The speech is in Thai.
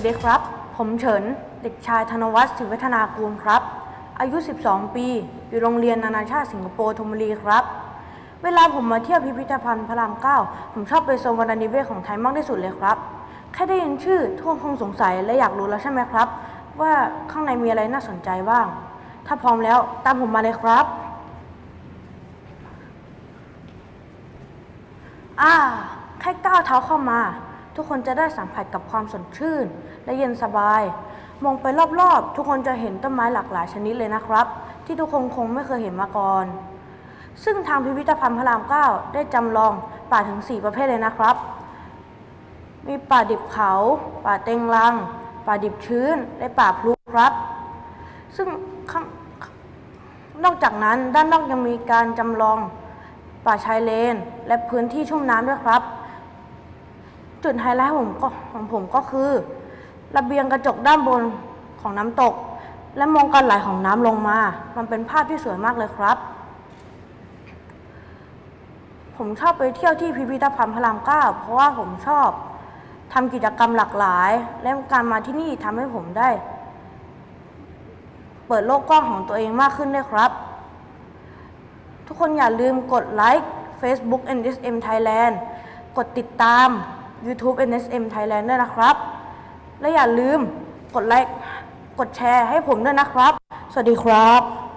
วัสดีครับ ผมเฉิน เด็กชายธนวัฒน์ศิวัฒนากูลครับ อายุ 12 ปี อยู่โรงเรียนนานาชาติสิงคโปร์ธนบุรีครับ เวลาผมมาเที่ยวพิพิธภัณฑ์พระรามเก้าผมชอบไปโซนวรรณนิเวศของไทยมากที่สุดเลยครับ แค่ได้ยินชื่อทุกคนคงสงสัยและอยากรู้แล้วใช่ไหมครับ ว่าข้างในมีอะไรน่าสนใจบ้าง ถ้าพร้อมแล้วตามผมมาเลยครับ อ่าแค่ก้าวเท้าเข้ามา ทุกคนจะได้สัมผัสกับความสดชื่น และเย็นสบาย มองไปรอบๆ ทุกคนจะเห็นต้นไม้หลากหลายชนิดเลยนะครับ ที่ทุกคนคงไม่เคยเห็นมาก่อน ซึ่งทางพิพิธภัณฑ์พระรามเก้าได้จำลองป่าถึง 4 ประเภทเลยนะครับ มีป่าดิบเขา ป่าเต็งรัง ป่าดิบชื้น และป่าพลุครับ ซึ่งนอกจากนั้นด้านนอกยังมีการจำลองป่าชายเลน และพื้นที่ชุ่มน้ำด้วยครับ จุดไฮไลท์ของผมก็ของผมก็คือ ระเบียงกระจกด้านบนของน้ำตก และมองการไหลของน้ำลงมา มันเป็นภาพที่สวยมากเลยครับ ผมชอบไปเที่ยวที่พิพิธภัณฑ์พระรามเก้าเพราะว่าผมชอบทำกิจกรรมหลากหลาย และการมาที่นี่ทำให้ผมได้ เปิดโลกกว้างของตัวเองมากขึ้นด้วยครับ ทุกคนอย่าลืมกดไลค์ Facebook NSM Thailand กดติดตาม YouTube NSM Thailand ด้วยนะครับ และอย่าลืมกดไลค์ กดแชร์ให้ผมด้วยนะครับ สวัสดีครับ